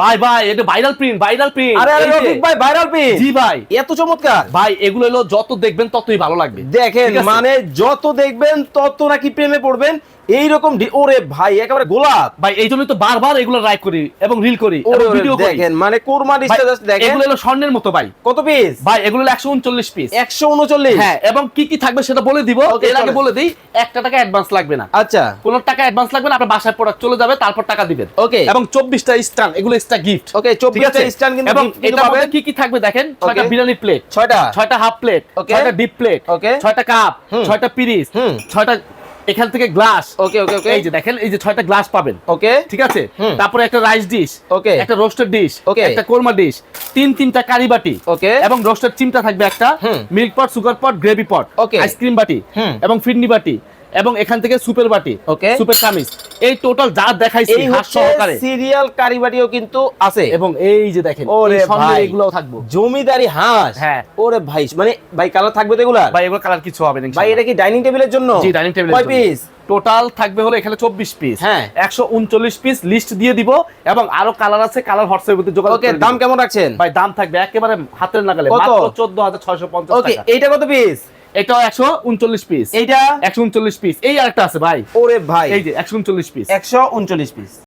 ভাই ভাই এটা ভাইরাল প্রিন্ট ভাইরাল প্রিন্ট আরে আরে রফিক ভাই ভাইরাল প্রিন্ট জি ভাই। এত চমৎকার। ভাই এগুলো হলো যত দেখবেন ততই ভালো লাগবে। দেখেন মানে যত দেখবেন তত নাকি প্রেমে পড়বেন। এইরকম ওরে ভাই একেবারে গোলাপ। ভাই এই জন্যই তো বারবার এগুলো রাইড করি এবং রিল করি ভিডিও করি। দেখেন মানে কোরমা দেখেন। এগুলো হলো স্বর্ণের মতো ভাই। কত পিস ভাই এগুলো হলো একশো উনচল্লিশ পিস একশো উনচল্লিশ? হ্যাঁ এবং কি কি থাকবে সেটা বলে দিব। এর আগে বলে দিই একটা টাকা অ্যাডভান্স লাগবে না। আচ্ছা। কোন টাকা অ্যাডভান্স লাগবে না আপনার বাসায় প্রোডাক্ট চলে যাবে তারপর টাকা দিবেন। Okay. এবং চব্বিশটা স্টান এগুলো এক্সট্রা গিফট ওকে ঠিক চব্বিশটা আছে? স্ট্যান্ড কিন্তু এবং এটার মধ্যে কি কি থাকবে দেখেন? ছয়টা বিরিয়ানি প্লেট ছয়টা। ছয়টা হাফ প্লেট. ছয়টা ডিপ প্লেট Okay. ছয়টা কাপ। ছয়টা পিরিস। ছয়টা এখান থেকে গ্লাস ওকে ওকে ওকে এই যে দেখেন এই যে ছয়টা গ্লাস পাবেন। ওকে ঠিক আছে। তারপরে একটা রাইস ডিশ ওকে একটা রোস্টেড ডিশ ওকে একটা কোরমা ডিশ তিন তিনটা কারি বাটি ওকে এবং রোস্টেড চিমটা থাকবে একটা milk pot sugar pot gravy pot okay ice cream বাটি এবং ফিডনি বাটি এবং এখান থেকে সুপের বাটি ওকে সুপের কামিজ। এই টোটাল যা দেখাইছি হাত সহকারে। সিরিয়াল কারিবাটিও কিন্তু আছে। এবং এই যে দেখেন ওরে ভাই। এগুলোও থাকব। জমিদারি হাঁস? হ্যাঁ। ওরে ভাই মানে ভাই কালার থাকবে তো এগুলা ভাই এগুলো কালার কিছু হবে না ভাই এটা কি ডাইনিং টেবিলের জন্য? জি ডাইনিং টেবিল কয় পিস টোটাল থাকবে হলো এখানে চব্বিশ পিস হ্যাঁ। একশো উনচল্লিশ পিস লিস্ট দিয়ে দিব এবং আরও কালার আছে কালার হোয়াটসঅ্যাপের মধ্যে যোগাযোগ ওকে দাম কেমন রাখছেন? ভাই দাম থাকবে একেবারে হাতের নাগালে? মাত্র চোদ্দ হাজার ছয়শো পঞ্চাশ ওকে এইটা কত পিস এটাও একশো উনচল্লিশ পিস এইটা? একশো উনচল্লিশ পিস এই আরেকটা আছে ভাই। ওরে ভাই। এই যে একশো উনচল্লিশ পিস একশো উনচল্লিশ পিস